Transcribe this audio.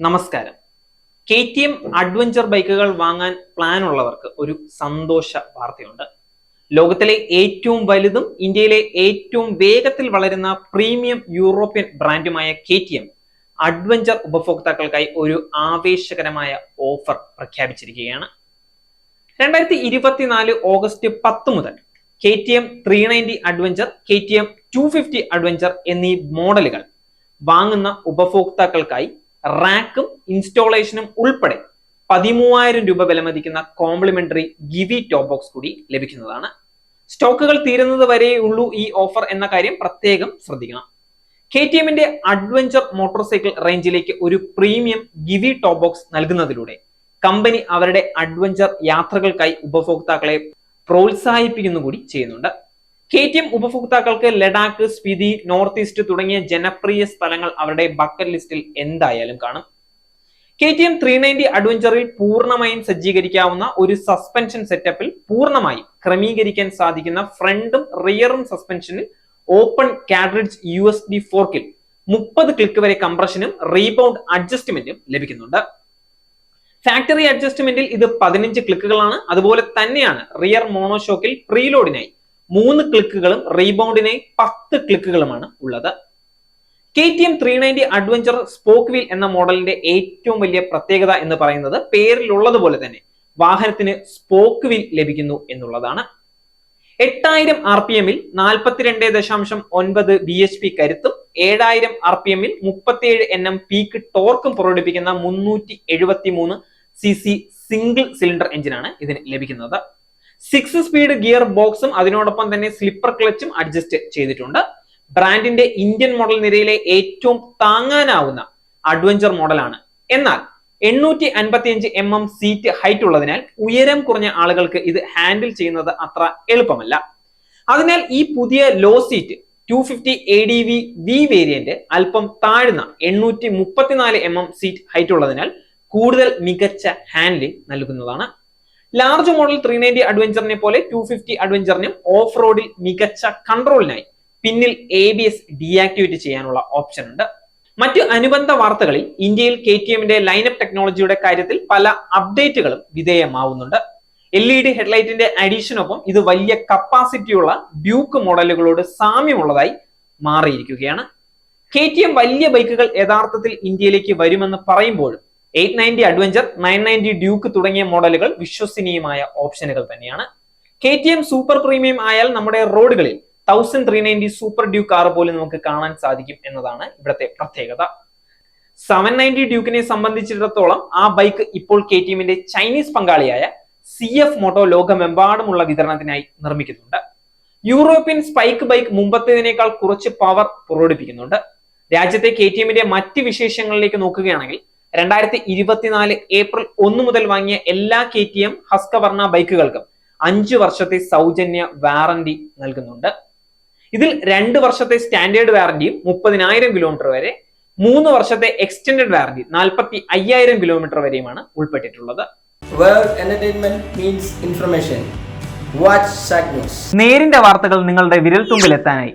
നമസ്കാരം. K T M adventure ബൈക്കുകൾ വാങ്ങാൻ പ്ലാൻ ഉള്ളവർക്ക് ഒരു സന്തോഷ വാർത്തയുണ്ട്. ലോകത്തിലെ ഏറ്റവും വലുതും ഇന്ത്യയിലെ ഏറ്റവും വേഗത്തിൽ വളരുന്ന പ്രീമിയം യൂറോപ്യൻ ബ്രാൻഡുമായ കെ ടി എം അഡ്വഞ്ചർ ഉപഭോക്താക്കൾക്കായി ഒരു ആവേശകരമായ ഓഫർ പ്രഖ്യാപിച്ചിരിക്കുകയാണ്. രണ്ടായിരത്തി ഇരുപത്തിനാല് ഓഗസ്റ്റ് പത്ത് മുതൽ K T M three ninety adventure K T M two fifty adventure എന്നീ മോഡലുകൾ വാങ്ങുന്ന ഉപഭോക്താക്കൾക്കായി റാക്കും ഇൻസ്റ്റോളേഷനും ഉൾപ്പെടെ പതിമൂവായിരം രൂപ വിലമതിക്കുന്ന കോംപ്ലിമെന്ററി ഗിവി ടോപ്പ് ബോക്സ് കൂടി ലഭിക്കുന്നതാണ്. സ്റ്റോക്കുകൾ തീരുന്നത് വരെയുള്ളൂ ഈ ഓഫർ എന്ന കാര്യം പ്രത്യേകം ശ്രദ്ധിക്കണം. കെ ടി എമ്മിന്റെ അഡ്വഞ്ചർ മോട്ടോർ സൈക്കിൾ റേഞ്ചിലേക്ക് ഒരു പ്രീമിയം ഗിവി ടോപ്പ് ബോക്സ് നൽകുന്നതിലൂടെ കമ്പനി അവരുടെ അഡ്വഞ്ചർ യാത്രകൾക്കായി ഉപഭോക്താക്കളെ പ്രോത്സാഹിപ്പിക്കുന്നു കൂടി ചെയ്യുന്നുണ്ട്. കെ ടി എം ഉപഭോക്താക്കൾക്ക് ലഡാക്ക് സ്പിതി നോർത്ത് ഈസ്റ്റ് തുടങ്ങിയ ജനപ്രിയ സ്ഥലങ്ങൾ അവരുടെ ബക്കറ്റ് ലിസ്റ്റിൽ എന്തായാലും കാണും. K T M three ninety അഡ്വഞ്ചറിൽ പൂർണമായും സജ്ജീകരിക്കാവുന്ന ഒരു സസ്പെൻഷൻ സെറ്റപ്പിൽ പൂർണമായി ക്രമീകരിക്കാൻ സാധിക്കുന്ന ഫ്രണ്ടും റിയറും സസ്പെൻഷനിൽ open cartridge U S B ഫോർക്കിൽ മുപ്പത് ക്ലിക്ക് വരെ കംപ്രഷനും റീബൗണ്ട് അഡ്ജസ്റ്റ്മെന്റും ലഭിക്കുന്നുണ്ട്. ഫാക്ടറി അഡ്ജസ്റ്റ്മെന്റിൽ ഇത് പതിനഞ്ച് ക്ലിക്കുകളാണ് അതുപോലെ തന്നെയാണ് റിയർ മോണോഷോക്കിൽ പ്രീലോഡിനായി മൂന്ന് ക്ലിക്കുകളും റീബൗണ്ടിനായി പത്ത് ക്ലിക്കുകളുമാണ് ഉള്ളത്. K T M three ninety adventure spoke wheel എന്ന മോഡലിന്റെ ഏറ്റവും വലിയ പ്രത്യേകത എന്ന് പറയുന്നത് പേരിലുള്ളതുപോലെ തന്നെ വാഹനത്തിന് സ്പോക്ക് വീൽ ലഭിക്കുന്നു എന്നുള്ളതാണ്. എട്ടായിരം ആർ പി എമ്മിൽ നാൽപ്പത്തിരണ്ട് ദശാംശം ഒൻപത് ബി എച്ച് പി കരുത്തും ഏഴായിരം ആർ പി എമ്മിൽ മുപ്പത്തിയേഴ് എൻ എം പീക്ക് ടോർക്കും പുറപ്പെടുപ്പിക്കുന്ന മുന്നൂറ്റി എഴുപത്തി മൂന്ന് സി സി സിംഗിൾ സിലിണ്ടർ എഞ്ചിനാണ് ഇതിന് ലഭിക്കുന്നത്. സിക്സ് സ്പീഡ് ഗിയർ ബോക്സും അതിനോടൊപ്പം തന്നെ സ്ലിപ്പർ ക്ലച്ചും അഡ്ജസ്റ്റ് ചെയ്തിട്ടുണ്ട്. ബ്രാൻഡിന്റെ ഇന്ത്യൻ മോഡൽ നിരയിലെ ഏറ്റവും താങ്ങാനാവുന്ന അഡ്വഞ്ചർ മോഡലാണ് എന്നാൽ എണ്ണൂറ്റി അൻപത്തി അഞ്ച് എം എം സീറ്റ് ഹൈറ്റ് ഉള്ളതിനാൽ ഉയരം കുറഞ്ഞ ആളുകൾക്ക് ഇത് ഹാൻഡിൽ ചെയ്യുന്നത് അത്ര എളുപ്പമല്ല. അതിനാൽ ഈ പുതിയ low seat two fifty A D V V variant അല്പം താഴ്ന്ന എണ്ണൂറ്റി മുപ്പത്തിനാല് എം എം സീറ്റ് ഹൈറ്റ് ഉള്ളതിനാൽ കൂടുതൽ മികച്ച ഹാൻഡിലിംഗ് നൽകുന്നതാണ് ലാർജ് മോഡൽ ത്രീ നയന്റി അഡ്വഞ്ചറിനെ പോലെ ടു ഫിഫ്റ്റി അഡ്വഞ്ചറിനും ഓഫ് റോഡിൽ മികച്ച കൺട്രോളിനായി പിന്നിൽ എ ബി എസ് ഡീആക്ടിവേറ്റ് ചെയ്യാനുള്ള ഓപ്ഷൻ ഉണ്ട്. മറ്റു അനുബന്ധ വാർത്തകളിൽ ഇന്ത്യയിൽ കെ ടി എമ്മിന്റെ ലൈനപ്പ് ടെക്നോളജിയുടെ കാര്യത്തിൽ പല അപ്ഡേറ്റുകളും വിധേയമാവുന്നുണ്ട്. എൽ ഇ ഡി ഹെഡ്ലൈറ്റിന്റെ അഡീഷനൊപ്പം ഇത് വലിയ കപ്പാസിറ്റിയുള്ള ഡ്യൂക്ക് മോഡലുകളോട് സാമ്യമുള്ളതായി മാറിയിരിക്കുകയാണ്. കെ ടി എം വലിയ ബൈക്കുകൾ യഥാർത്ഥത്തിൽ ഇന്ത്യയിലേക്ക് വരുമെന്ന് പറയുമ്പോഴും eight ninety adventure nine ninety Duke തുടങ്ങിയ മോഡലുകൾ വിശ്വസനീയമായ ഓപ്ഷനുകൾ തന്നെയാണ്. K T M super premium ആയാൽ നമ്മുടെ റോഡുകളിൽ thousand three ninety super Duke car പോലും നമുക്ക് കാണാൻ സാധിക്കും എന്നതാണ് ഇവിടുത്തെ പ്രത്യേകത. സെവൻ നയന്റി ഡ്യൂക്കിനെ സംബന്ധിച്ചിടത്തോളം ആ ബൈക്ക് ഇപ്പോൾ കെ ടി എമ്മിന്റെ ചൈനീസ് പങ്കാളിയായ സി എഫ് മോട്ടോ ലോകമെമ്പാടുമുള്ള വിതരണത്തിനായി നിർമ്മിക്കുന്നുണ്ട്. യൂറോപ്യൻ സ്പൈക്ക് ബൈക്ക് മുമ്പത്തേതിനേക്കാൾ കുറച്ച് പവർ പുറപ്പെടുപ്പിക്കുന്നുണ്ട് രാജ്യത്തെ കെ ടി എമ്മിന്റെ മറ്റ് വിശേഷങ്ങളിലേക്ക് നോക്കുകയാണെങ്കിൽ രണ്ടായിരത്തി ഇരുപത്തിനാല് ഏപ്രിൽ ഒന്ന് മുതൽ വാങ്ങിയ എല്ലാ കെ ടി എം ഹസ്കവർണ ബൈക്കുകൾക്കും അഞ്ചു വർഷത്തെ സൗജന്യ വാറന്റി നൽകുന്നുണ്ട്. ഇതിൽ രണ്ട് വർഷത്തെ സ്റ്റാൻഡേർഡ് വാറന്റിയും മുപ്പതിനായിരം കിലോമീറ്റർ വരെ മൂന്ന് വർഷത്തെ എക്സ്റ്റൻഡഡ് വാറന്റി നാൽപ്പത്തി അയ്യായിരം കിലോമീറ്റർ വരെയുമാണ് ഉൾപ്പെട്ടിട്ടുള്ളത്. നേരിന്റെ വാർത്തകൾ നിങ്ങളുടെ വിരൽത്തുമ്പിൽ എത്താനായി